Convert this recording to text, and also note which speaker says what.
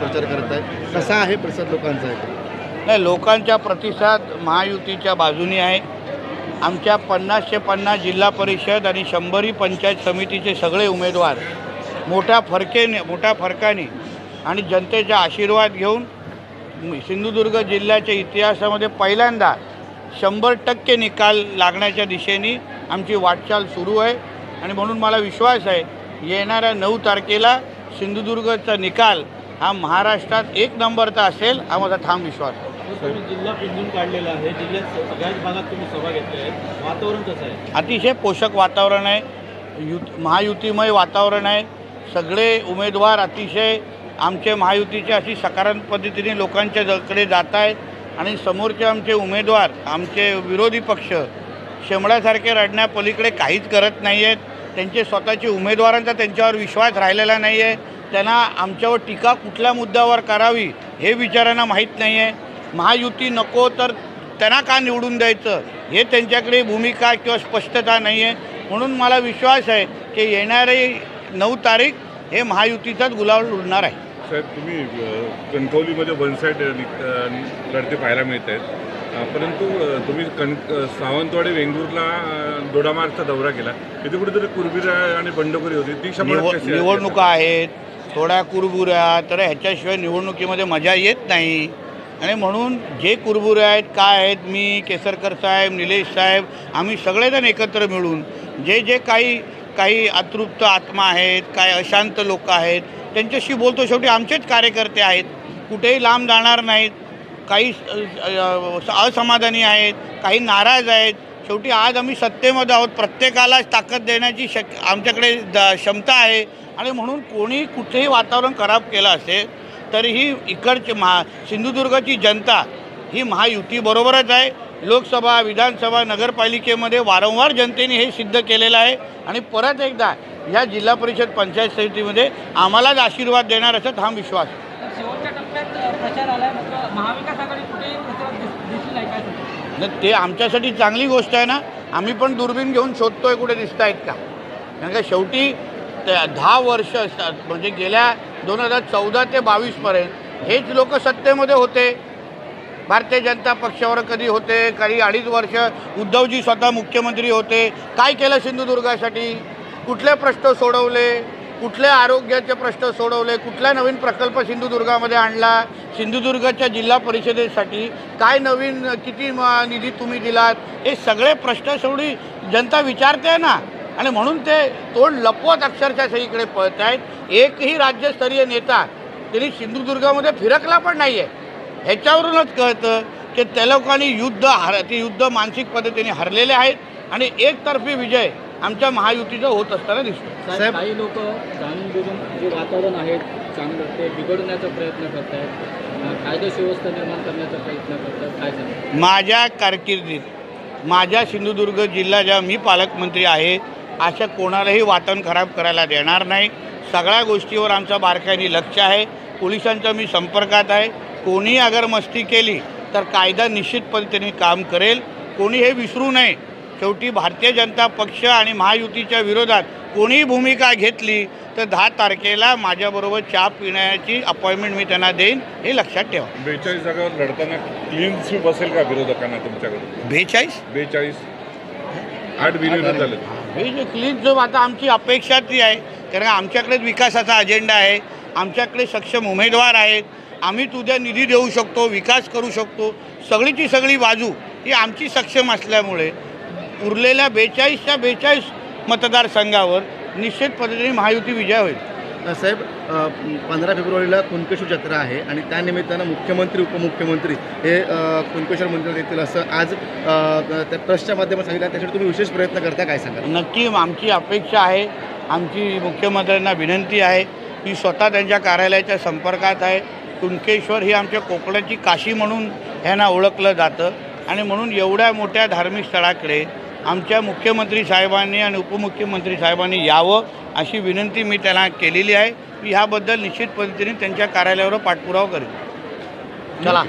Speaker 1: प्रचार करत आहे कसा आहे प्रसाद लोकांचा आहे
Speaker 2: नाही लोकांचा प्रतिसाद महायुतीच्या बाजूने आहे. आमच्या पन्नासशे पन्नास जिल्हा परिषद आणि शंभरी पंचायत समितीचे सगळे उमेदवार मोठ्या फरकेने मोठ्या फरकाने आणि जनतेचा आशीर्वाद घेऊन सिंधुदुर्ग जिल्ह्याच्या इतिहासामध्ये पहिल्यांदा शंभर टक्के निकाल लागण्याच्या दिशेने आमची वाटचाल सुरू आहे. आणि म्हणून मला विश्वास आहे येणाऱ्या नऊ तारखेला सिंधुदुर्गचा निकाल हा महाराष्ट्रात एक नंबरचा असेल हा माझा ठाम विश्वास. आहे
Speaker 3: जिल्हा पिंजून काढलेला आहे जिल्ह्यात सगळ्याच भागात तुम्ही सभा घेतल्या आहेत. वातावरण कसं आहे?
Speaker 2: अतिशय पोषक वातावरण आहे. युत महायुतीमय वातावरण आहे. सगळे उमेदवार अतिशय आमचे महायुतीचे अशी सकारात्मक पद्धतीने लोकांच्या जकडे जात आहेत. आणि समोरचे आमचे उमेदवार आमचे विरोधी पक्ष शेमड्यासारखे रडण्यापलीकडे काहीच करत नाही आहेत त्यांचे स्वतःचे उमेदवारांचा त्यांच्यावर विश्वास राहिलेला नाही आहे त्यांना आमच्यावर टीका कुठल्या मुद्द्यावर करावी हे विचारांना माहीत नाही आहे महायुती नको तर त्यांना का निवडून द्यायचं? हे त्यांच्याकडे भूमिका किंवा स्पष्टता नाही आहे म्हणून मला विश्वास आहे की येणारे नऊ तारीख हे महायुतीचाच गुलाब उडणार आहे.
Speaker 4: साहेब तुम्ही कणकवलीमध्ये वन साईड लढते पाहायला मिळत आहेत परंतु तुम्ही कण सावंतवाडी वेंगुर्ला दोडामार्गचा दौरा केला. तिथे कुठेतरी कुरबिरा आणि बंडखोरी होती. ती.
Speaker 2: निवडणुका आहेत थोड्या कुरबुऱ्या तर ह्याच्याशिवाय निवडणुकीमध्ये मजा येत नाही. आणि म्हणून जे कुरबुरे आहेत काय आहेत मी केसरकर साहेब निलेश साहेब आम्ही सगळेजण एकत्र मिळून जे जे काही काही अतृप्त आत्मा आहेत काय अशांत लोक आहेत त्यांच्याशी बोलतो. शेवटी आमचेच कार्यकर्ते आहेत. कुठेही लांब जाणार नाहीत. काही असमाधानी आहेत काही नाराज आहेत. शेवटी आज आम्ही सत्तेमध्ये आहोत. प्रत्येकाला ताकद देण्याची शक आमच्याकडे द क्षमता आहे. आणि म्हणून कोणी कुठेही वातावरण खराब केलं असेल तरीही इकडची महा सिंधुदुर्गची जनता ही महायुतीबरोबरच आहे. लोकसभा विधानसभा नगरपालिकेमध्ये वारंवार जनतेने हे सिद्ध केलेलं आहे. आणि परत एकदा या जिल्हा परिषद पंचायत समितीमध्ये आम्हालाच आशीर्वाद देणार असा हा विश्वास
Speaker 5: तर शेवटच्या टप्प्यात प्रचार आलाय. महाविकास आघाडी कुठेही दिसली नाही नाही
Speaker 2: न ते आमच्यासाठी चांगली गोष्ट आहे ना आम्ही पण दुर्बीण घेऊन शोधतोय कुठे दिसत आहेत का? कारण का शेवटी त्या दहा वर्ष म्हणजे गेल्या दोन हजार चौदा ते बावीसपर्यंत हेच लोक सत्तेमध्ये होते. भारतीय जनता पक्षावर कधी होते काही अडीच वर्ष उद्धवजी स्वतः मुख्यमंत्री होते. काय केलं सिंधुदुर्गासाठी? कुठले प्रश्न सोडवले? कुठले आरोग्याचे प्रश्न सोडवले कुठला नवीन प्रकल्प सिंधुदुर्गामध्ये आणला सिंधुदुर्गच्या जिल्हा परिषदेसाठी काय नवीन किती निधी तुम्ही दिलात? हे सगळे प्रश्न शेवटी जनता विचारते ना. आणि म्हणून ते तोंड लपवत अक्षरशः सगळीकडे पळत आहेत. एकही राज्यस्तरीय नेता त्यांनी सिंधुदुर्गामध्ये फिरकला पण नाही आहे ह्याच्यावरूनच कळतं की त्या लोकांनी युद्ध हर ते युद्ध मानसिक पद्धतीने हरलेले आहेत. आणि एकतर्फी विजय आमच्या महायुतीचा होत असताना दिसतो.
Speaker 3: साहेब काही लोक जाणून बुजून जे वातावरण आहे चांगलं ते बिघडवण्याचा प्रयत्न करत आहेत कायदा सुव्यवस्था निर्माण करण्याचा प्रयत्न करत आहेत काय सांगता?
Speaker 2: माझ्या कारकिर्दीत माझ्या सिंधुदुर्ग जिल्हा ज्या मी पालकमंत्री आहे अशा कोणालाही वातावरण खराब करायला देणार नाही. सगळ्या गोष्टीवर आमचा बारकाईने लक्ष आहे. पोलिसांच्या मी संपर्कात आहे. कोणी अगर मस्ती केली तर कायदा निश्चित पद्धतीने काम करेल. कोणी हे विसरू नये. शेवटी भारतीय जनता पक्ष आणि महायुतीच्या विरोधात कोणीही भूमिका घेतली तर दहा तारखेला माझ्याबरोबर चहा पिण्याची अपॉइंटमेंट मी त्यांना देईन हे लक्षात ठेवा.
Speaker 4: बेचाळीस जागावर लढताना क्लीन स्वीप असेल का विरोधकांना तुमच्याकडे
Speaker 2: बेचाळीस?
Speaker 4: बेचाळीस. आठ विनियोजन झाले
Speaker 2: हे जे क्लीन जो आता आमची अपेक्षा ती आहे कारण आमच्याकडेच विकासाचा अजेंडा आहे आमच्याकडे सक्षम उमेदवार आहेत आम्हीच उद्या निधी देऊ शकतो विकास करू शकतो सगळीची सगळी बाजू ही आमची सक्षम असल्यामुळे उरलेल्या बेचाळीसच्या बेचाळीस मतदारसंघावर निश्चित पद्धतीने महायुती विजय होईल.
Speaker 1: साहेब पंधरा फेब्रुवारीला कुणकेश्वर जत्रा आहे आणि त्यानिमित्तानं मुख्यमंत्री उपमुख्यमंत्री हे कुणकेश्वर मंदिरात येतील असं आज त्या ट्रस्टच्या माध्यमात सांगितलं त्यासाठी तुम्ही विशेष प्रयत्न करता काय सांगा
Speaker 2: नक्की आमची अपेक्षा आहे आमची मुख्यमंत्र्यांना विनंती आहे मी स्वतः त्यांच्या कार्यालयाच्या संपर्कात आहे. कुणकेश्वर ही आमच्या कोकणाची काशी म्हणून ह्यांना ओळखलं जातं आणि म्हणून एवढ्या मोठ्या धार्मिक स्थळाकडे आमच्या मुख्यमंत्री साहेबांनी आणि उपमुख्यमंत्री साहेबांनी यावं अशी विनंती मी त्यांना केलेली आहे. मी ह्याबद्दल निश्चित पद्धतीने त्यांच्या कार्यालयावर पाठपुरावा करेन. चला.